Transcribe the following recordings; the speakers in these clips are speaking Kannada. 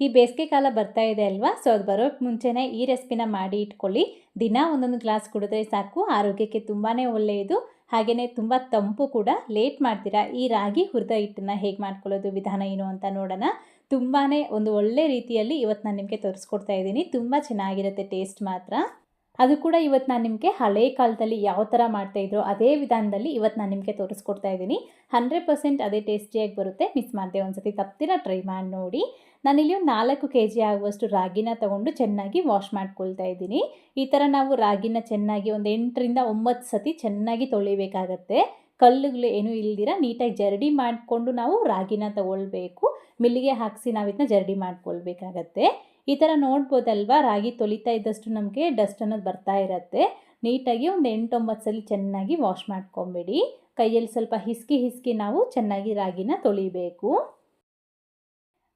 ಈ ಬೇಸಿಗೆ ಕಾಲ ಬರ್ತಾ ಇದೆ ಅಲ್ವಾ? ಸೊ ಅದು ಬರೋಕ್ಕೆ ಮುಂಚೆನೇ ಈ ರೆಸಿಪಿನ ಮಾಡಿ ಇಟ್ಕೊಳ್ಳಿ. ದಿನ ಒಂದೊಂದು ಗ್ಲಾಸ್ ಕುಡಿದ್ರೆ ಸಾಕು. ಆರೋಗ್ಯಕ್ಕೆ ತುಂಬಾ ಒಳ್ಳೆಯದು. ಹಾಗೆಯೇ ತುಂಬ ತಂಪು ಕೂಡ. ಲೇಟ್ ಮಾಡ್ತೀರಾ? ಈ ರಾಗಿ ಹುರಿದ ಹಿಟ್ಟನ್ನು ಹೇಗೆ ಮಾಡ್ಕೊಳ್ಳೋದು? ವಿಧಾನ ಏನು ಅಂತ ನೋಡೋಣ. ತುಂಬಾ ಒಂದು ಒಳ್ಳೆ ರೀತಿಯಲ್ಲಿ ಇವತ್ತು ನಾನು ನಿಮಗೆ ತೋರಿಸ್ಕೊಡ್ತಾ ಇದ್ದೀನಿ. ತುಂಬ ಚೆನ್ನಾಗಿರುತ್ತೆ ಟೇಸ್ಟ್ ಮಾತ್ರ. ಅದು ಕೂಡ ಇವತ್ತು ನಾನು ನಿಮಗೆ ಹಳೆ ಕಾಲದಲ್ಲಿ ಯಾವ ಥರ ಮಾಡ್ತಾಯಿದ್ರು ಅದೇ ವಿಧಾನದಲ್ಲಿ ಇವತ್ತು ನಾನು ನಿಮಗೆ ತೋರಿಸ್ಕೊಡ್ತಾ ಇದ್ದೀನಿ. ಹಂಡ್ರೆಡ್ ಪರ್ಸೆಂಟ್ ಅದೇ ಟೇಸ್ಟಿಯಾಗಿ ಬರುತ್ತೆ. ಮಿಸ್ ಮಾಡಿದೆ ಒಂದು ಸತಿ ತಪ್ತಿರ ಟ್ರೈ ಮಾಡಿ ನೋಡಿ. ನಾನಿಲ್ಲಿ ಒಂದು ನಾಲ್ಕು ಕೆ ಜಿ ಆಗುವಷ್ಟು ರಾಗಿನ ತಗೊಂಡು ಚೆನ್ನಾಗಿ ವಾಶ್ ಮಾಡ್ಕೊಳ್ತಾ ಇದ್ದೀನಿ. ಈ ಥರ ನಾವು ರಾಗಿನ ಚೆನ್ನಾಗಿ ಒಂದು ಎಂಟರಿಂದ ಒಂಬತ್ತು ಸತಿ ಚೆನ್ನಾಗಿ ತೊಳಿಬೇಕಾಗತ್ತೆ. ಕಲ್ಲುಗಳು ಏನೂ ಇಲ್ದಿರ ನೀಟಾಗಿ ಜರಡಿ ಮಾಡಿಕೊಂಡು ನಾವು ರಾಗಿನ ತಗೊಳ್ಬೇಕು. ಮಿಲ್ಲಿಗೆ ಹಾಕಿಸಿ ನಾವು ಇದನ್ನ ಜರಡಿ ಮಾಡ್ಕೊಳ್ಬೇಕಾಗತ್ತೆ. ಈ ಥರ ನೋಡ್ಬೋದಲ್ವಾ? ರಾಗಿ ತೊಳಿತಾ ಇದ್ದಷ್ಟು ನಮಗೆ ಡಸ್ಟ್ ಅನ್ನೋದು ಬರ್ತಾ ಇರತ್ತೆ. ನೀಟಾಗಿ ಒಂದು ಎಂಟೊಂಬತ್ತು ಸಲ ಚೆನ್ನಾಗಿ ವಾಶ್ ಮಾಡ್ಕೊಂಬಿಡಿ. ಕೈಯಲ್ಲಿ ಸ್ವಲ್ಪ ಹಿಸ್ಕಿ ಹಿಸ್ಕಿ ನಾವು ಚೆನ್ನಾಗಿ ರಾಗಿನ ತೊಳಿಬೇಕು.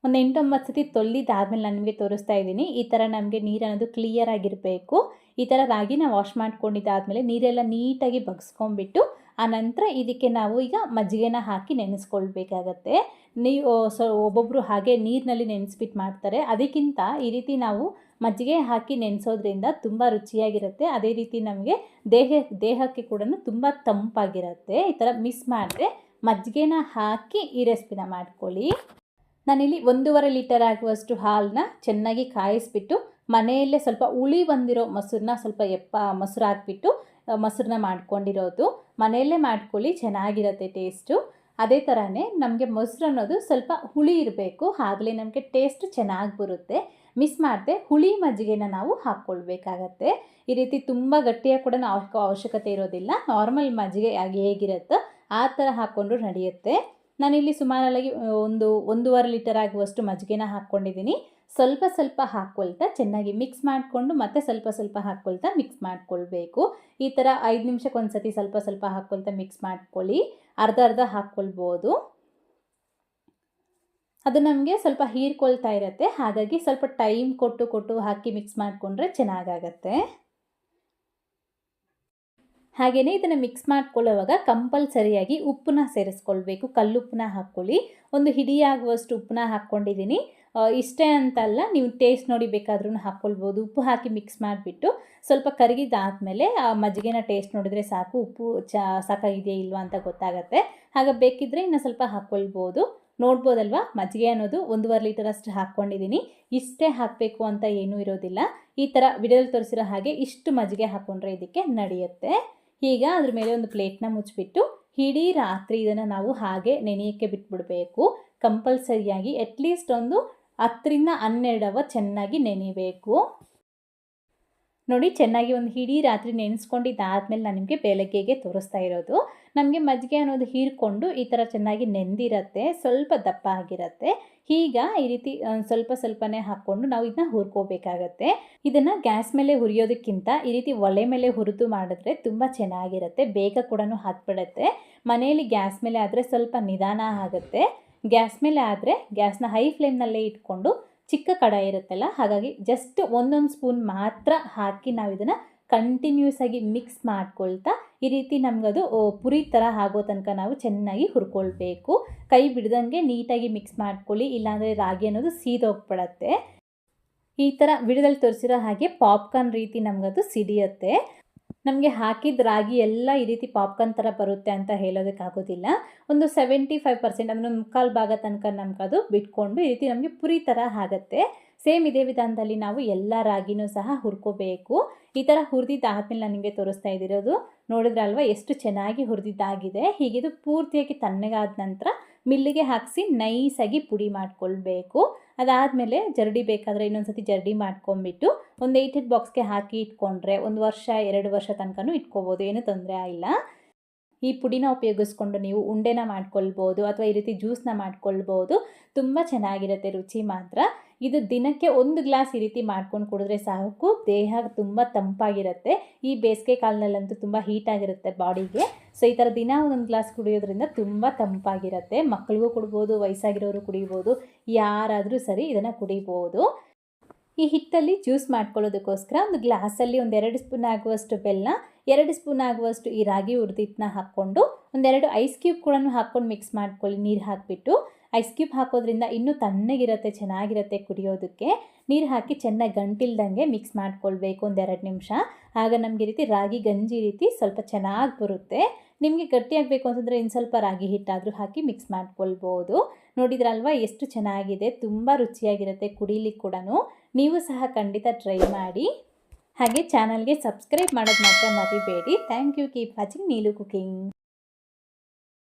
ಒಂದು ಎಂಟೊಂಬತ್ತು ಸತಿ ತೊಳಿದಾದ್ಮೇಲೆ ನಾನು ನಿಮಗೆ ತೋರಿಸ್ತಾ ಇದ್ದೀನಿ, ಈ ಥರ ನಮಗೆ ನೀರು ಅನ್ನೋದು ಕ್ಲಿಯರ್ ಆಗಿರಬೇಕು. ಈ ಥರ ರಾಗಿನ ವಾಶ್ ಮಾಡ್ಕೊಂಡಿದ್ದಾದಮೇಲೆ ನೀರೆಲ್ಲ ನೀಟಾಗಿ ಬಗ್ಸ್ಕೊಂಡ್ಬಿಟ್ಟು ಆನಂತರ ಇದಕ್ಕೆ ನಾವು ಈಗ ಮಜ್ಜಿಗೆನ ಹಾಕಿ ನೆನೆಸ್ಕೊಳ್ಬೇಕಾಗತ್ತೆ. ನೀವು ಒಬ್ಬೊಬ್ಬರು ಹಾಗೆ ನೀರಿನಲ್ಲಿ ನೆನೆಸ್ಬಿಟ್ಟು ಮಾಡ್ತಾರೆ. ಅದಕ್ಕಿಂತ ಈ ರೀತಿ ನಾವು ಮಜ್ಜಿಗೆ ಹಾಕಿ ನೆನೆಸೋದ್ರಿಂದ ತುಂಬ ರುಚಿಯಾಗಿರುತ್ತೆ. ಅದೇ ರೀತಿ ನಮಗೆ ದೇಹ, ದೇಹಕ್ಕೆ ಕೂಡ ತುಂಬ ತಂಪಾಗಿರುತ್ತೆ. ಈ ಥರ ಮಿಸ್ ಮಾಡಿದ್ರೆ ಮಜ್ಜಿಗೆನ ಹಾಕಿ ಈ ರೆಸಿಪಿನ ಮಾಡ್ಕೊಳ್ಳಿ. ನಾನಿಲ್ಲಿ ಒಂದೂವರೆ ಲೀಟರ್ ಆಗುವಷ್ಟು ಹಾಲನ್ನ ಚೆನ್ನಾಗಿ ಕಾಯಿಸ್ಬಿಟ್ಟು ಮನೆಯಲ್ಲೇ ಸ್ವಲ್ಪ ಉಳಿ ಬಂದಿರೋ ಮೊಸರನ್ನ ಸ್ವಲ್ಪ ಎಪ್ಪ ಮೊಸರು ಹಾಕ್ಬಿಟ್ಟು ಮೊಸರನ್ನ ಮಾಡ್ಕೊಂಡಿರೋದು. ಮನೆಯಲ್ಲೇ ಮಾಡ್ಕೊಳ್ಳಿ, ಚೆನ್ನಾಗಿರುತ್ತೆ ಟೇಸ್ಟು ಅದೇ ಥರನೇ ನಮಗೆ ಮೊಸರು ಅನ್ನೋದು ಸ್ವಲ್ಪ ಹುಳಿ ಇರಬೇಕು. ಆಗಲೇ ನಮಗೆ ಟೇಸ್ಟ್ ಚೆನ್ನಾಗಿ ಬರುತ್ತೆ. ಮಿಸ್ ಮಾಡದೆ ಹುಳಿ ಮಜ್ಜಿಗೆನ ನಾವು ಹಾಕ್ಕೊಳ್ಬೇಕಾಗತ್ತೆ. ಈ ರೀತಿ ತುಂಬ ಗಟ್ಟಿಯಾಗಿ ಕೂಡ ನಾವು ಅವಶ್ಯಕತೆ ಇರೋದಿಲ್ಲ. ನಾರ್ಮಲ್ ಮಜ್ಜಿಗೆ ಹೇಗಿರುತ್ತೋ ಆ ಥರ ಹಾಕ್ಕೊಂಡು ನಡೆಯುತ್ತೆ. ನಾನಿಲ್ಲಿ ಸುಮಾರಾಗಿ ಒಂದು ಒಂದೂವರೆ ಲೀಟರ್ ಆಗುವಷ್ಟು ಮಜ್ಜಿಗೆನ ಹಾಕ್ಕೊಂಡಿದ್ದೀನಿ. ಸ್ವಲ್ಪ ಸ್ವಲ್ಪ ಹಾಕ್ಕೊಳ್ತಾ ಚೆನ್ನಾಗಿ ಮಿಕ್ಸ್ ಮಾಡಿಕೊಂಡು ಮತ್ತೆ ಸ್ವಲ್ಪ ಸ್ವಲ್ಪ ಹಾಕ್ಕೊಳ್ತಾ ಮಿಕ್ಸ್ ಮಾಡ್ಕೊಳ್ಬೇಕು. ಈ ಥರ ಐದು ನಿಮಿಷಕ್ಕೆ ಒಂದು ಸತಿ ಸ್ವಲ್ಪ ಸ್ವಲ್ಪ ಹಾಕ್ಕೊಳ್ತಾ ಮಿಕ್ಸ್ ಮಾಡ್ಕೊಳ್ಳಿ. ಅರ್ಧ ಅರ್ಧ ಹಾಕ್ಕೊಳ್ಬೋದು ಅದು ನಮಗೆ ಸ್ವಲ್ಪ ಹೀರ್ಕೊಳ್ತಾ ಇರುತ್ತೆ. ಹಾಗಾಗಿ ಸ್ವಲ್ಪ ಟೈಮ್ ಕೊಟ್ಟು ಕೊಟ್ಟು ಹಾಕಿ ಮಿಕ್ಸ್ ಮಾಡಿಕೊಂಡ್ರೆ ಚೆನ್ನಾಗಾಗತ್ತೆ. ಹಾಗೆಯೇ ಇದನ್ನು ಮಿಕ್ಸ್ ಮಾಡ್ಕೊಳ್ಳುವಾಗ ಕಂಪಲ್ಸರಿಯಾಗಿ ಉಪ್ಪನ್ನ ಸೇರಿಸ್ಕೊಳ್ಬೇಕು. ಕಲ್ಲುಪ್ಪನ್ನ ಹಾಕ್ಕೊಳ್ಳಿ. ಒಂದು ಹಿಡಿಯಾಗುವಷ್ಟು ಉಪ್ಪನ್ನ ಹಾಕ್ಕೊಂಡಿದ್ದೀನಿ. ಇಷ್ಟೇ ಅಂತಲ್ಲ, ನೀವು ಟೇಸ್ಟ್ ನೋಡಿ ಬೇಕಾದ್ರೂ ಹಾಕ್ಕೊಳ್ಬೋದು ಉಪ್ಪು ಹಾಕಿ ಮಿಕ್ಸ್ ಮಾಡಿಬಿಟ್ಟು ಸ್ವಲ್ಪ ಕರಿಗಿದಾದಮೇಲೆ ಆ ಮಜ್ಜಿಗೆನ ಟೇಸ್ಟ್ ನೋಡಿದರೆ ಸಾಕು. ಉಪ್ಪು ಚಾ, ಸಾಕಾಗಿದೆಯಾ ಇಲ್ವಾ ಅಂತ ಗೊತ್ತಾಗುತ್ತೆ. ಹಾಗೆ ಬೇಕಿದ್ದರೆ ಇನ್ನು ಸ್ವಲ್ಪ ಹಾಕ್ಕೊಳ್ಬೋದು ನೋಡ್ಬೋದಲ್ವಾ? ಮಜ್ಜಿಗೆ ಅನ್ನೋದು ಒಂದೂವರೆ ಲೀಟರ್ ಅಷ್ಟು ಹಾಕ್ಕೊಂಡಿದ್ದೀನಿ. ಇಷ್ಟೇ ಹಾಕಬೇಕು ಅಂತ ಏನೂ ಇರೋದಿಲ್ಲ. ಈ ಥರ ವಿಡಿಯೋದಲ್ಲಿ ತೋರಿಸಿರೋ ಹಾಗೆ ಇಷ್ಟು ಮಜ್ಜಿಗೆ ಹಾಕ್ಕೊಂಡ್ರೆ ಇದಕ್ಕೆ ನಡೆಯುತ್ತೆ. ಈಗ ಅದ್ರ ಮೇಲೆ ಒಂದು ಪ್ಲೇಟ್ನ ಮುಚ್ಚಿಬಿಟ್ಟು ಇಡೀ ರಾತ್ರಿ ಇದನ್ನು ನಾವು ಹಾಗೆ ನೆನೆಯೋಕ್ಕೆ ಬಿಟ್ಬಿಡಬೇಕು. ಕಂಪಲ್ಸರಿಯಾಗಿ ಅಟ್ಲೀಸ್ಟ್ ಒಂದು ಹತ್ತರಿಂದ ಹನ್ನೆರಡು ಚೆನ್ನಾಗಿ ನೆನೆಯಬೇಕು ನೋಡಿ, ಚೆನ್ನಾಗಿ ಒಂದು ಇಡೀ ರಾತ್ರಿ ನೆನೆಸ್ಕೊಂಡಿದ್ದಾದ್ಮೇಲೆ ನಾನು ನಿಮಗೆ ಬೆಳಗ್ಗೆಗೆ ತೋರಿಸ್ತಾ ಇರೋದು. ನಮಗೆ ಮಜ್ಜಿಗೆ ಅನ್ನೋದು ಹೀರ್ಕೊಂಡು ಈ ಥರ ಚೆನ್ನಾಗಿ ನೆಂದಿರತ್ತೆ, ಸ್ವಲ್ಪ ದಪ್ಪ ಆಗಿರುತ್ತೆ. ಈಗ ಈ ರೀತಿ ಸ್ವಲ್ಪ ಸ್ವಲ್ಪನೇ ಹಾಕ್ಕೊಂಡು ನಾವು ಇದನ್ನ ಹುರ್ಕೋಬೇಕಾಗತ್ತೆ. ಇದನ್ನು ಗ್ಯಾಸ್ ಮೇಲೆ ಹುರಿಯೋದಕ್ಕಿಂತ ಈ ರೀತಿ ಒಲೆ ಮೇಲೆ ಹುರಿದು ಮಾಡಿದ್ರೆ ತುಂಬ ಚೆನ್ನಾಗಿರುತ್ತೆ. ಬೇಗ ಕೂಡ ಹಾಕ್ಬಿಡತ್ತೆ ಮನೆಯಲ್ಲಿ ಗ್ಯಾಸ್ ಮೇಲೆ ಆದರೆ ಸ್ವಲ್ಪ ನಿಧಾನ ಆಗುತ್ತೆ. ಗ್ಯಾಸ್ ಮೇಲೆ ಆದರೆ ಗ್ಯಾಸ್ನ ಹೈ ಫ್ಲೇಮ್ನಲ್ಲೇ ಇಟ್ಕೊಂಡು ಚಿಕ್ಕ ಕಡಾಯಿ ಇರುತ್ತಲ್ಲ, ಹಾಗಾಗಿ ಜಸ್ಟ್ ಒಂದೊಂದು ಸ್ಪೂನ್ ಮಾತ್ರ ಹಾಕಿ ನಾವು ಇದನ್ನು ಕಂಟಿನ್ಯೂಸ್ ಆಗಿ ಮಿಕ್ಸ್ ಮಾಡ್ಕೊಳ್ತಾ, ಈ ರೀತಿ ನಮಗದು ಪುರಿ ಥರ ಆಗೋ ತನಕ ನಾವು ಚೆನ್ನಾಗಿ ಹುರ್ಕೊಳ್ಬೇಕು. ಕೈ ಬಿಡ್ದಂಗೆ ನೀಟಾಗಿ ಮಿಕ್ಸ್ ಮಾಡ್ಕೊಳ್ಳಿ, ಇಲ್ಲಾಂದರೆ ರಾಗಿ ಅನ್ನೋದು ಸೀದೋಗ್ಬಿಡತ್ತೆ. ಈ ಥರ ವಿಡಿಯೋದಲ್ಲಿ ತೋರಿಸಿರೋ ಹಾಗೆ ಪಾಪ್ಕಾರ್ನ್ ರೀತಿ ನಮಗದು ಸಿಡಿಯುತ್ತೆ. ನಮಗೆ ಹಾಕಿದ ರಾಗಿ ಎಲ್ಲ ಈ ರೀತಿ ಪಾಪ್ಕಾರ್ನ್ ಥರ ಬರುತ್ತೆ ಅಂತ ಹೇಳೋದಕ್ಕಾಗೋದಿಲ್ಲ ಒಂದು ಸೆವೆಂಟಿ ಫೈವ್ ಪರ್ಸೆಂಟ್ ಅಂದರೆ ಭಾಗ ತನಕ ನಮ್ಗೆ ಅದು ಬಿಟ್ಕೊಂಡು ಈ ರೀತಿ ನಮಗೆ ಪುರಿ ಥರ ಆಗುತ್ತೆ. ಸೇಮ್ ಇದೇ ವಿಧಾನದಲ್ಲಿ ನಾವು ಎಲ್ಲ ರಾಗಿನೂ ಸಹ ಹುರ್ಕೋಬೇಕು. ಈ ಥರ ಹುರಿದಿದ್ದಾದ್ಮೇಲೆ ನಾನು ನಿಮಗೆ ತೋರಿಸ್ತಾ ಇದ್ದಿರೋದು ನೋಡಿದ್ರಲ್ವ ಎಷ್ಟು ಚೆನ್ನಾಗಿ ಹುರಿದಿದ್ದಾಗಿದೆ. ಹೀಗಿದು ಪೂರ್ತಿಯಾಗಿ ತಣ್ಣಗಾದ ನಂತರ ಮಿಲ್ಲಿಗೆ ಹಾಕಿಸಿ ನೈಸಾಗಿ ಪುಡಿ ಮಾಡ್ಕೊಳ್ಬೇಕು. ಅದಾದಮೇಲೆ ಜರಡಿ ಬೇಕಾದರೆ ಇನ್ನೊಂದು ಸತಿ ಜರಡಿ ಮಾಡ್ಕೊಂಬಿಟ್ಟು ಒಂದು ಏಯ್ಟೆಡ್ ಬಾಕ್ಸ್ಗೆ ಹಾಕಿ ಇಟ್ಕೊಂಡ್ರೆ ಒಂದು ವರ್ಷ, ಎರಡು ವರ್ಷ ತನಕನೂ ಇಟ್ಕೋಬೋದು, ಏನೂ ತೊಂದರೆ ಆಗಿಲ್ಲ ಈ ಪುಡಿನ ಉಪಯೋಗಿಸ್ಕೊಂಡು ನೀವು ಉಂಡೆನ ಮಾಡ್ಕೊಳ್ಬೋದು ಅಥವಾ ಈ ರೀತಿ ಜ್ಯೂಸ್ನ ಮಾಡ್ಕೊಳ್ಬೋದು. ತುಂಬ ಚೆನ್ನಾಗಿರುತ್ತೆ ರುಚಿ ಮಾತ್ರ. ಇದು ದಿನಕ್ಕೆ ಒಂದು ಗ್ಲಾಸ್ ಈ ರೀತಿ ಮಾಡ್ಕೊಂಡು ಕುಡಿದ್ರೆ ಸಾಕು. ದೇಹ ತುಂಬ ತಂಪಾಗಿರುತ್ತೆ. ಈ ಬೇಸಿಗೆ ಕಾಲದಲ್ಲಂತೂ ತುಂಬ ಹೀಟಾಗಿರುತ್ತೆ ಬಾಡಿಗೆ. ಸೊ ಈ ಥರ ದಿನ ಒಂದೊಂದು ಗ್ಲಾಸ್ ಕುಡಿಯೋದ್ರಿಂದ ತುಂಬ ತಂಪಾಗಿರುತ್ತೆ. ಮಕ್ಕಳಿಗೂ ಕುಡ್ಬೋದು, ವಯಸ್ಸಾಗಿರೋರು ಕುಡಿಬೋದು, ಯಾರಾದರೂ ಸರಿ ಇದನ್ನು ಕುಡಿಬೋದು. ಈ ಹಿಟ್ಟಲ್ಲಿ ಜ್ಯೂಸ್ ಮಾಡ್ಕೊಳ್ಳೋದಕ್ಕೋಸ್ಕರ ಒಂದು ಗ್ಲಾಸಲ್ಲಿ ಒಂದು ಎರಡು ಸ್ಪೂನ್ ಆಗುವಷ್ಟು ಬೆಲ್ಲ ಎರಡು ಸ್ಪೂನ್ ಆಗುವಷ್ಟು ಈ ರಾಗಿ ಹುರಿದಿಟ್ಟನ್ನ ಹಾಕ್ಕೊಂಡು ಒಂದೆರಡು ಐಸ್ ಕ್ಯೂಬ್ ಕೂಡ ಹಾಕ್ಕೊಂಡು ಮಿಕ್ಸ್ ಮಾಡ್ಕೊಳ್ಳಿ. ನೀರು ಹಾಕಿಬಿಟ್ಟು ಐಸ್ ಕ್ಯೂಬ್ ಹಾಕೋದ್ರಿಂದ ಇನ್ನೂ ತಣ್ಣಗಿರುತ್ತೆ, ಚೆನ್ನಾಗಿರುತ್ತೆ ಕುಡಿಯೋದಕ್ಕೆ. ನೀರು ಹಾಕಿ ಚೆನ್ನಾಗಿ ಗಂಟಿಲ್ದಂಗೆ ಮಿಕ್ಸ್ ಮಾಡ್ಕೊಳ್ಬೇಕು ಒಂದೆರಡು ನಿಮಿಷ. ಆಗ ನಮಗೆ ರೀತಿ ರಾಗಿ ಗಂಜಿ ರೀತಿ ಸ್ವಲ್ಪ ಚೆನ್ನಾಗಿ ಬರುತ್ತೆ. ನಿಮಗೆ ಗಟ್ಟಿಯಾಗಬೇಕು ಅಂತಂದರೆ ಇನ್ನು ಸ್ವಲ್ಪ ರಾಗಿ ಹಿಟ್ಟಾದರೂ ಹಾಕಿ ಮಿಕ್ಸ್ ಮಾಡ್ಕೊಳ್ಬೋದು. ನೋಡಿದ್ರಲ್ವಾ ಎಷ್ಟು ಚೆನ್ನಾಗಿದೆ, ತುಂಬ ರುಚಿಯಾಗಿರುತ್ತೆ ಕುಡೀಲಿಕ್ಕೆ ಕೂಡ ನೀವು ಸಹ ಖಂಡಿತ ಟ್ರೈ ಮಾಡಿ. ಹಾಗೆ ಚಾನಲ್ಗೆ ಸಬ್ಸ್ಕ್ರೈಬ್ ಮಾಡೋದು ಮಾತ್ರ ಮರಿಬೇಡಿ. Thank you keep watching Neelu cooking